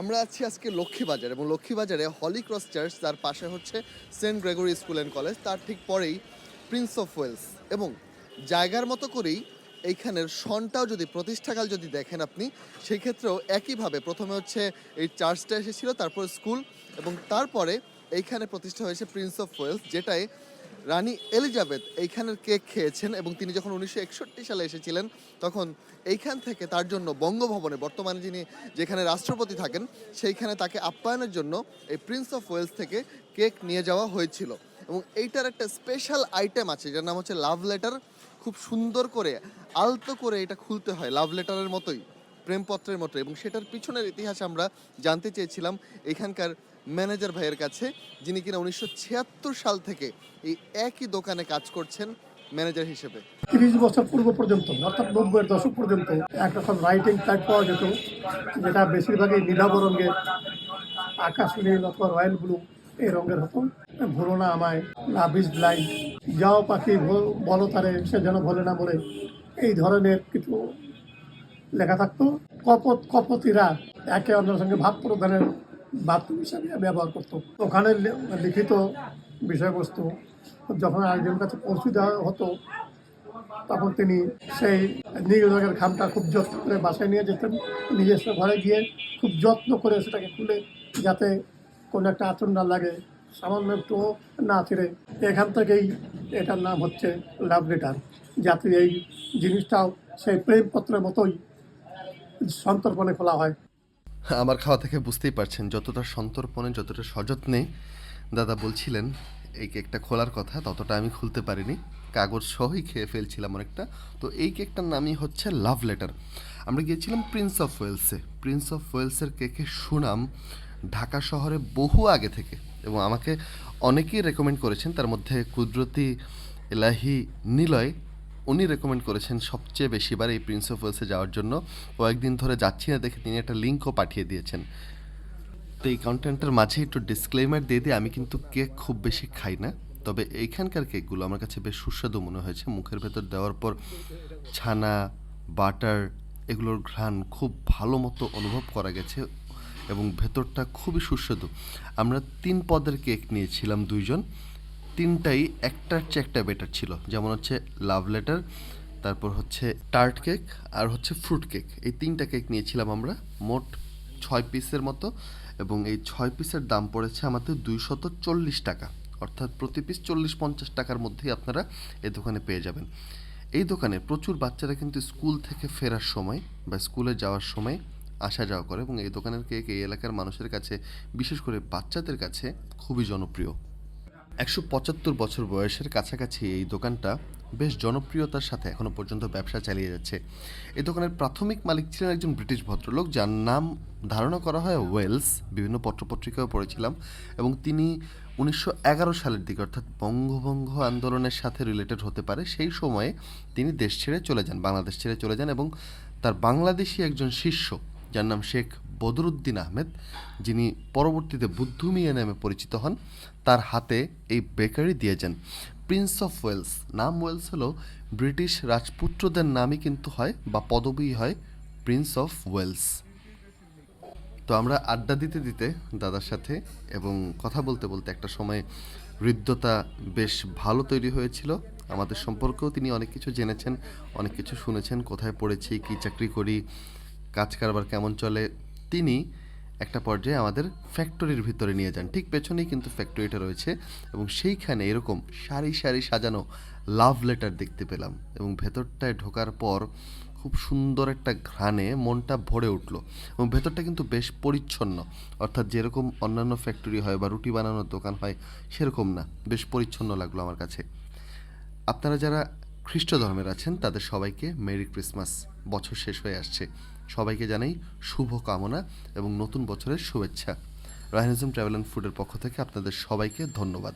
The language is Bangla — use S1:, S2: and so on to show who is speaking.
S1: আমরা আছি আজকে লক্ষ্মীবাজার এবং লক্ষ্মীবাজারে হলি ক্রস চার্চ, তার পাশে হচ্ছে saint Gregory school and college, তার ঠিক পরেই প্রিন্স অফ ওয়েলস। এবং জায়গার মতো করেই এইখানের সনটাও যদি প্রতিষ্ঠাকাল যদি দেখেন আপনি সেই ক্ষেত্রেও একইভাবে প্রথমে হচ্ছে এই চার্চটা এসেছিল, তারপর স্কুল এবং তারপরে এইখানে প্রতিষ্ঠা হয়েছে প্রিন্স অফ ওয়েলস, যেটায় রানী এলিজাবেথ এইখানের কেক খেয়েছেন এবং তিনি যখন উনিশশো একষট্টি সালে এসেছিলেন, তখন এইখান থেকে তার জন্য বঙ্গভবনে বর্তমানে যিনি যেখানে রাষ্ট্রপতি থাকেন, সেইখানে তাকে আপ্যায়নের জন্য এই প্রিন্স অফ ওয়েলস থেকে কেক নিয়ে যাওয়া হয়েছিল। এবং এইটার একটা স্পেশাল আইটেম আছে, যার নাম হচ্ছে লাভ লেটার খুব সুন্দর করে, আলতো করে এটা খুলতে হয় লাভ লেটারের মতোই, প্রেমপত্রের মতো এবং সেটার পিছনের ইতিহাস আমরা জানতে চেয়েছিলাম এখানকার ম্যানেজার ভাইয়ের কাছে, যিনি কিনা উনিশশো ছিয়াত্তর সাল থেকে এই একই দোকানে কাজ করছেন ম্যানেজার হিসেবে।
S2: তিরিশ বছর পূর্ব পর্যন্ত, অর্থাৎ নব্বইয়ের দশক পর্যন্ত একরকম রাইটিং টাইপ পাওয়া যেত, যেটা বেশিরভাগই নীলাভ রঙের আকাশ নীল অথবা রয়্যাল ব্লু এই রঙের হতো। ভুলো না আমায় লাভ ইজ ব্লাইন্ড যাও পাখি বলো তারে, সে যেন বলে না বলে এই ধরনের কিছু লেখা থাকতো। কপত, কপতিরা একে অন্যের সঙ্গে ভাব প্রদানের বাথরুম হিসাবে ব্যবহার করতো। ওখানে লিখিত বিষয়বস্তু, যখন আরেকজনের কাছে পৌঁছে দেওয়া হতো, তখন তিনি সেই নিয়োগের খামটা খুব যত্ন করে বাসায় নিয়ে যেতেন। নিজস্ব ঘরে গিয়ে খুব যত্ন করে সেটাকে খুলে যাতে কোনো একটা আচরণ না লাগে, সামান্য একটু না ছিঁড়ে। এখান থেকেই এটার নাম হচ্ছে লাভ লেটার যাতে এই জিনিসটাও সেই প্রেমপত্রের মতোই সন্তর্পণে খোলা হয়।
S1: আমার খাওয়া থেকে বুঝতেই পারছেন, যতটা সন্তর্পণে, যতটা সযত্নে দাদা বলছিলেন, এই কেকটা খোলার কথা, ততটা আমি খুলতে পারিনি। কাগজ সহই খেয়ে ফেলছিলাম অনেকটা। তো এই কেকটার নামই হচ্ছে লাভ লেটার আমরা গিয়েছিলাম প্রিন্স অফ ওয়েলসে প্রিন্স অফ ওয়েলসের কেকের সুনাম ঢাকা শহরে বহু আগে থেকে এবং আমাকে অনেকেই রেকমেন্ড করেছেন। তার মধ্যে কুদরতি, এলাহি, নিলয় উনি রেকমেন্ড করেছেন সবচেয়ে বেশিবার এই প্রিন্স অফ ওয়েলসে যাওয়ার জন্য। কয়েকদিন ধরে যাচ্ছি না দেখে তিনি একটা লিঙ্কও পাঠিয়ে দিয়েছেন। তো এই কন্টেন্টের মাঝে একটু ডিসক্লেমার দিয়ে দিয়ে আমি কিন্তু কেক খুব বেশি খাই না। তবে এইখানকার কেকগুলো আমার কাছে বেশ সুস্বাদু মনে হয়েছে। মুখের ভেতর দেওয়ার পর ছানা বাটার এগুলোর ঘ্রাণ খুব ভালো মতো অনুভব করা গেছে এবং ভেতরটা খুবই সুস্বাদু। আমরা তিন পদের কেক নিয়েছিলাম দুইজন। তিনটাই একটার চেয়ে একটা বেটার ছিল। যেমন হচ্ছে লাভ লেটার তারপর হচ্ছে টার্ট কেক আর হচ্ছে ফ্রুট কেক এই তিনটা কেক নিয়েছিলাম আমরা মোট ছয় পিসের মতো এবং এই ছয় পিসের দাম পড়েছে আমাদের দুইশত চল্লিশ টাকা। অর্থাৎ প্রতি পিস চল্লিশ পঞ্চাশ টাকার মধ্যেই আপনারা এই দোকানে পেয়ে যাবেন। এই দোকানে প্রচুর বাচ্চারা কিন্তু স্কুল থেকে ফেরার সময় বা স্কুলে যাওয়ার সময় আসা যাওয়া করে এবং এই দোকানের কেক এই এলাকার মানুষের কাছে, বিশেষ করে বাচ্চাদের কাছে খুবই জনপ্রিয়। একশো পঁচাত্তর বছর বয়সের কাছাকাছি এই দোকানটা বেশ জনপ্রিয়তার সাথে এখনও পর্যন্ত ব্যবসা চালিয়ে যাচ্ছে। এই দোকানের প্রাথমিক মালিক ছিলেন একজন ব্রিটিশ ভদ্রলোক, যার নাম ধারণা করা হয় ওয়েলস, বিভিন্ন পত্রপত্রিকাও পড়েছিলাম, এবং তিনি উনিশশো এগারো সালের দিকে অর্থাৎ বঙ্গভঙ্গ আন্দোলনের সাথে রিলেটেড হতে পারে। সেই সময়ে তিনি দেশ ছেড়ে চলে যান, বাংলাদেশ ছেড়ে চলে যান এবং তার বাংলাদেশি একজন শিষ্য, যার নাম শেখ বদরুদ্দিন আহমেদ, যিনি পরবর্তীতে বুদ্ধু মিয়া নামে পরিচিত হন, তার হাতে এই বেকারি দিয়ে যান। প্রিন্স অফ ওয়েলস নাম ওয়েলস হলো ব্রিটিশ রাজপুত্রদের নামই কিন্তু হয় বা পদবী হয় প্রিন্স অফ ওয়েলস তো আমরা আড্ডা দিতে দিতে দাদার সাথে এবং কথা বলতে বলতে একটা সময় হৃদ্যতা বেশ ভালো তৈরি হয়েছিল। আমাদের সম্পর্কেও তিনি অনেক কিছু জেনেছেন, অনেক কিছু শুনেছেন, কোথায় পড়েছি, কী চাকরি করি, কাজ কারবার কেমন চলে তিনি একটা পর্যায়ে আমাদের ফ্যাক্টরির ভিতরে নিয়ে যান। ঠিক পেছনেই কিন্তু ফ্যাক্টরিটা রয়েছে এবং সেইখানে এরকম সারি সারি সাজানো লাভ লেটার দেখতে পেলাম এবং ভেতরটায় ঢোকার পর খুব সুন্দর একটা ঘ্রাণে মনটা ভরে উঠল এবং ভেতরটা কিন্তু বেশ পরিচ্ছন্ন। অর্থাৎ যেরকম অন্যান্য ফ্যাক্টরি হয় বা রুটি বানানোর দোকান হয়, সেরকম না। বেশ পরিচ্ছন্ন লাগল আমার কাছে। আপনারা যারা খ্রিস্ট ধর্মের আছেন, তাদের সবাইকে মেরি ক্রিসমাস। বছর শেষ হয়ে আসছে। সবাইকে জানাই শুভ কামনা এবং নতুন বছরের শুভেচ্ছা। রাহিনিজম ট্রাভেল অ্যান্ড ফুডের পক্ষ থেকে আপনাদের সবাইকে ধন্যবাদ।